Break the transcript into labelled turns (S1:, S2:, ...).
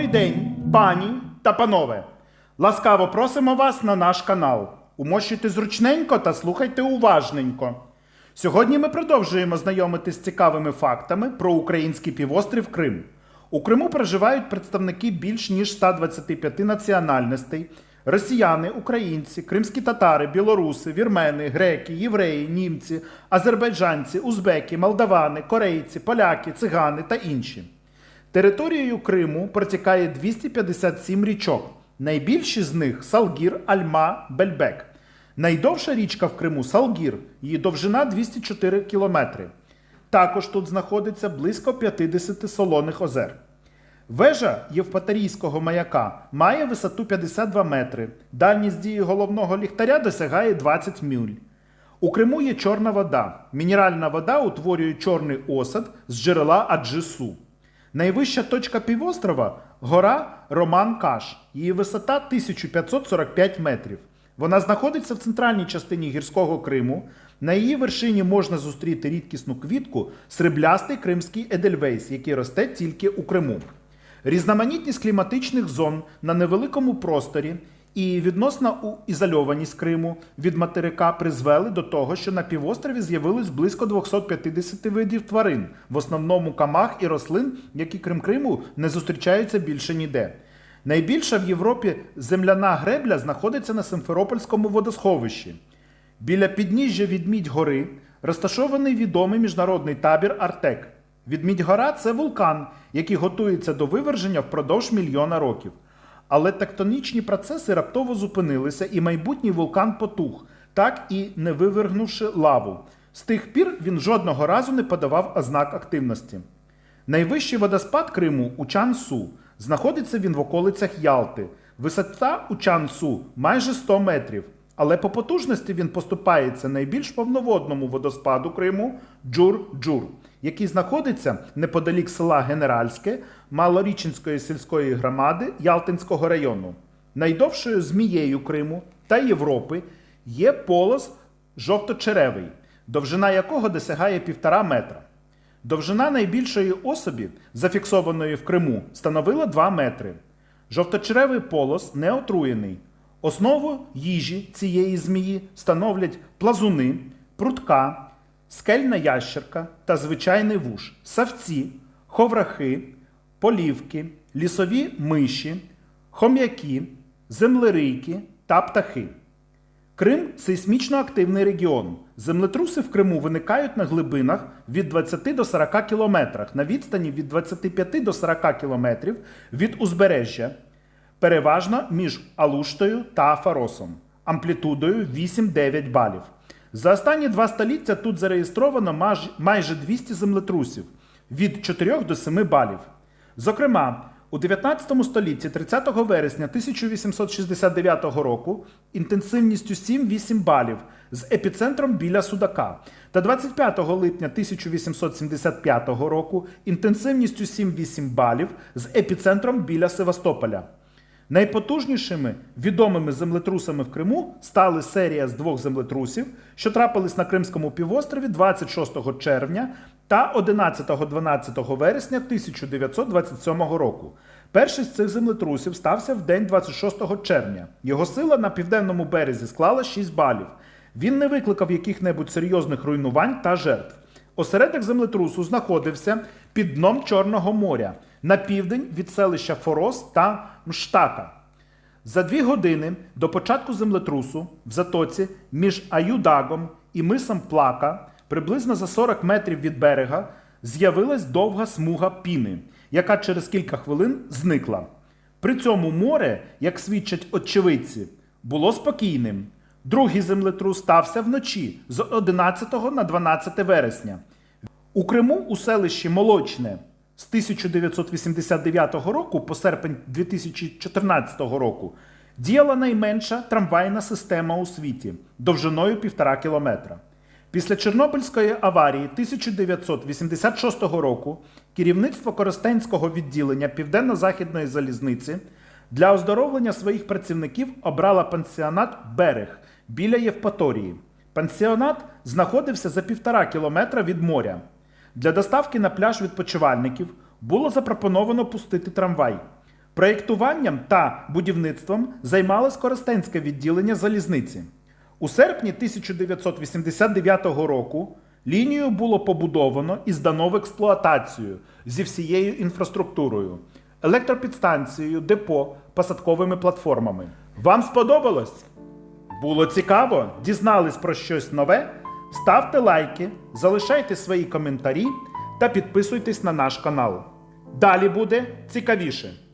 S1: Добрий день, пані та панове! Ласкаво просимо вас на наш канал. Умощуйте зручненько та слухайте уважненько. Сьогодні ми продовжуємо знайомитись з цікавими фактами про український півострів Крим. У Криму проживають представники більш ніж 125 національностей: росіяни, українці, кримські татари, білоруси, вірмени, греки, євреї, німці, азербайджанці, узбеки, молдавани, корейці, поляки, цигани та інші. Територією Криму протікає 257 річок. Найбільші з них Салгір, Альма, Бельбек. Найдовша річка в Криму Салгір, її довжина 204 кілометри. Також тут знаходиться близько 50 солоних озер. Вежа Євпаторійського маяка має висоту 52 метри. Дальність дії головного ліхтаря досягає 20 мюль. У Криму є чорна вода. Мінеральна вода утворює чорний осад з джерела Аджису. Найвища точка півострова гора Роман Каш. Її висота 1545 метрів. Вона знаходиться в центральній частині гірського Криму. На її вершині можна зустріти рідкісну квітку сріблястий кримський едельвейс, який росте тільки у Криму. Різноманітність кліматичних зон на невеликому просторі і відносна ізольованість Криму від материка призвели до того, що на півострові з'явилось близько 250 видів тварин, в основному камах і рослин, які крім Криму не зустрічаються більше ніде. Найбільша в Європі земляна гребля знаходиться на Симферопольському водосховищі. Біля підніжжя Відмідь гори розташований відомий міжнародний табір Артек. Відмідь гора це вулкан, який готується до виверження впродовж мільйона років. Але тектонічні процеси раптово зупинилися, і майбутній вулкан потух, так і не вивергнувши лаву. З тих пір він жодного разу не подавав ознак активності. Найвищий водоспад Криму у Чансу. Знаходиться він в околицях Ялти. Висота у Чансу майже 100 метрів. Але по потужності він поступається найбільш повноводному водоспаду Криму Джур-Джур, який знаходиться неподалік села Генеральське Малорічинської сільської громади Ялтинського району. Найдовшою змією Криму та Європи є полос жовточеревий, довжина якого досягає півтора метра. Довжина найбільшої особі, зафіксованої в Криму, становила 2 метри. Жовточеревий полос не отруєний. Основу їжі цієї змії становлять плазуни, прутка, скельна ящерка та звичайний вуш, савці, ховрахи, полівки, лісові миші, хом'яки, землерийки та птахи. Крим сейсмічно активний регіон. Землетруси в Криму виникають на глибинах від 20 до 40 кілометрах, на відстані від 25 до 40 кілометрів від узбережжя, переважно між Алуштою та Фаросом, амплітудою 8-9 балів. За останні два століття тут зареєстровано майже 200 землетрусів від 4 до 7 балів. Зокрема, у 19 столітті 30 вересня 1869 року інтенсивністю 7-8 балів з епіцентром біля Судака та 25 липня 1875 року інтенсивністю 7-8 балів з епіцентром біля Севастополя. Найпотужнішими відомими землетрусами в Криму стали серія з двох землетрусів, що трапились на Кримському півострові 26 червня та 11-12 вересня 1927 року. Перший з цих землетрусів стався в день 26 червня. Його сила на південному березі склала 6 балів. Він не викликав яких-небудь серйозних руйнувань та жертв. Осередок землетрусу знаходився під дном Чорного моря на південь від селища Форос та Мштака. За дві години до початку землетрусу в затоці між Аюдагом і мисом Плака, приблизно за 40 метрів від берега, з'явилась довга смуга піни, яка через кілька хвилин зникла. При цьому море, як свідчать очевидці, було спокійним. Другий землетрус стався вночі з 11 на 12 вересня. У Криму у селищі Молочне 1989 року по серпень 2014 року діяла найменша трамвайна система у світі довжиною півтора кілометра. Після Чорнобильської аварії 1986 року керівництво Коростенського відділення Південно-Західної залізниці для оздоровлення своїх працівників обрала пансіонат Берег біля Євпаторії. Пансіонат знаходився за півтора кілометра від моря. Для доставки на пляж відпочивальників було запропоновано пустити трамвай. Проєктуванням та будівництвом займалось Коростенське відділення залізниці. У серпні 1989 року лінію було побудовано і здано в експлуатацію зі всією інфраструктурою, електропідстанцією, депо, посадковими платформами. Вам сподобалось? Було цікаво? Дізнались про щось нове? Ставте лайки, залишайте свої коментарі та підписуйтесь на наш канал. Далі буде цікавіше.